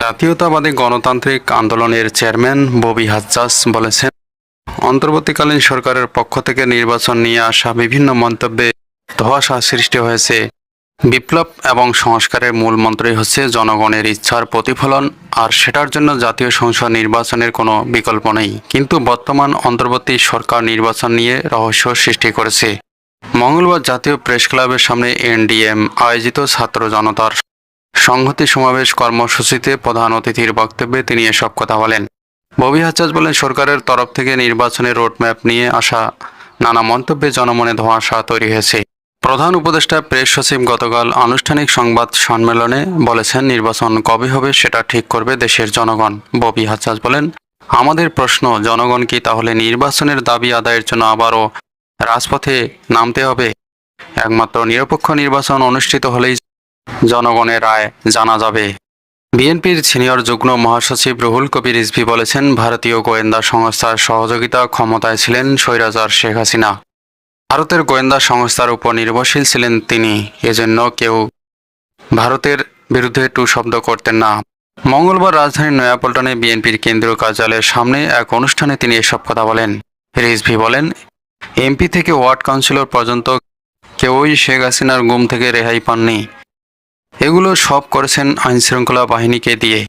জাতীয়তাবাদী গণতান্ত্রিক আন্দোলনের চেয়ারম্যান ববি হাজ্জাস বলেছেন, অন্তর্বর্তীকালীন সরকারের পক্ষ থেকে নির্বাচন নিয়ে আসা বিভিন্ন মন্তব্যে ধোয়াশা সৃষ্টি হয়েছে। বিপ্লব এবং সংস্কারের মূল মন্ত্রই হচ্ছে জনগণের ইচ্ছার প্রতিফলন, আর সেটার জন্য জাতীয় সংসদ নির্বাচনের কোনো বিকল্প নেই। কিন্তু বর্তমান অন্তর্বর্তী সরকার নির্বাচন নিয়ে রহস্য সৃষ্টি করেছে। মঙ্গলবার জাতীয় প্রেস ক্লাবের সামনে এনডিএম আয়োজিত ছাত্র জনতার সংহতি সমাবেশ কর্মসূচিতে প্রধান অতিথির বক্তব্যে তিনি এসব কথা বলেন। ববি হাজ্জাজ বলেন, সরকারের তরফ থেকে নির্বাচনের রোডম্যাপ নিয়ে আসা নানা মন্তব্যে জনমনে ধোঁয়াশা তৈরি হয়েছে। প্রধান উপদেষ্টা প্রেস সচিব গতকাল আনুষ্ঠানিক সংবাদ সম্মেলনে বলেছেন, নির্বাচন কবে হবে সেটা ঠিক করবে দেশের জনগণ। ববি হাজ্জাজ বলেন, আমাদের প্রশ্ন, জনগণ কি তাহলে নির্বাচনের দাবি আদায়ের জন্য আবারও রাজপথে নামতে হবে? একমাত্র নিরপেক্ষ নির্বাচন অনুষ্ঠিত হলেই জনগণের রায় জানা যাবে। বিএনপির সিনিয়র যুগ্ম মহাসচিব রুহুল কবির রিজভি বলেছেন, ভারতীয় গোয়েন্দা সংস্থার সহযোগিতা ক্ষমতায় ছিলেন স্বৈরাচার শেখ হাসিনা। ভারতের গোয়েন্দা সংস্থার উপর নির্ভরশীল ছিলেন তিনি, এজন্য কেউ ভারতের বিরুদ্ধে টু শব্দ করতেন না। মঙ্গলবার রাজধানীর নয়াপল্টনে বিএনপির কেন্দ্রীয় কার্যালয়ের সামনে এক অনুষ্ঠানে তিনি এসব কথা বলেন। রিজভি বলেন, এমপি থেকে ওয়ার্ড কাউন্সিলর পর্যন্ত কেউই শেখ হাসিনার গুম থেকে রেহাই পাননি। এগুলো সব করেছেন আইনশৃঙ্খলা বাহিনীকে দিয়ে।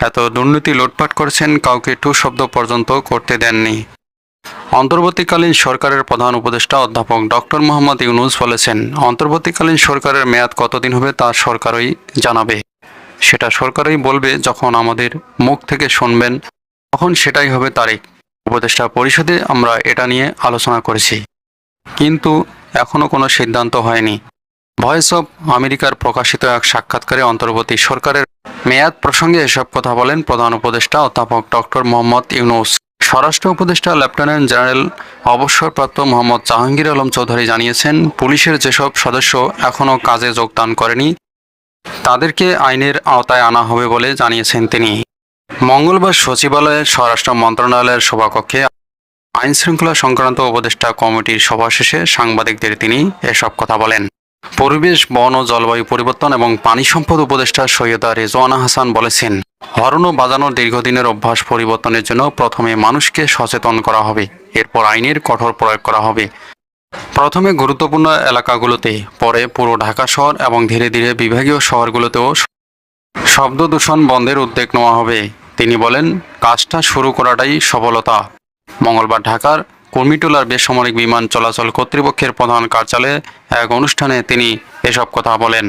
এত দুর্নীতি লুটপাট করেছেন কাউকে টু শব্দ পর্যন্ত করতে দেননি। অন্তর্বর্তীকালীন সরকারের প্রধান উপদেষ্টা অধ্যাপক ডক্টর মোহাম্মদ ইউনুস বলেছেন, অন্তর্বর্তীকালীন সরকারের মেয়াদ কতদিন হবে তা সরকারই জানাবে। সেটা সরকারই বলবে যখন আমাদের মুখ থেকে শুনবেন, তখন সেটাই হবে তারিখ। উপদেষ্টা পরিষদে আমরা এটা নিয়ে আলোচনা করেছি। কিন্তু এখনও কোনো সিদ্ধান্ত হয়নি। ভয়েস অব আমেরিকার প্রকাশিত এক সাক্ষাৎকারে অন্তর্বর্তী সরকারের মেয়াদ প্রসঙ্গে এসব কথা বলেন প্রধান উপদেষ্টা অধ্যাপক ডক্টর মোহাম্মদ ইউনুস। স্বরাষ্ট্র উপদেষ্টা, লেফটেন্যান্ট জেনারেল অবসরপ্রাপ্ত মোহাম্মদ জাহাঙ্গীর আলম চৌধুরী জানিয়েছেন, পুলিশের যেসব সদস্য এখনও কাজে যোগদান করেনি, তাদেরকে আইনের আওতায় আনা হবে বলে জানিয়েছেন তিনি। মঙ্গলবার সচিবালয়ের স্বরাষ্ট্র মন্ত্রণালয়ের সভাকক্ষে আইন শৃঙ্খলা সংক্রান্ত উপদেষ্টা কমিটির সভা শেষে সাংবাদিকদের তিনি এসব কথা বলেন। পরিবেশ, বন ও জলবায়ু পরিবর্তন এবং পানি সম্পদ উপদেষ্টা সৈয়দা রেজওয়ানা হাসান বলেছেন, হরণ ও বাজানোর দীর্ঘদিনের অভ্যাস পরিবর্তনের জন্য প্রথমে মানুষকে সচেতন করা হবে, এরপর আইনের কঠোর প্রয়োগ করা হবে। প্রথমে গুরুত্বপূর্ণ এলাকাগুলোতে, পরে পুরো ঢাকা শহর এবং ধীরে ধীরে বিভাগীয় শহরগুলোতেও শব্দ দূষণ বন্ধের উদ্যোগ নেওয়া হবে। তিনি বলেন, কাজটা শুরু করাটাই সফলতা। মঙ্গলবার ঢাকার কুর্মিটোলার বেসামরিক বিমান চলাচল কর্তৃপক্ষের প্রধান কার্যালয়ে এক অনুষ্ঠানে তিনি এসব কথা বলেন।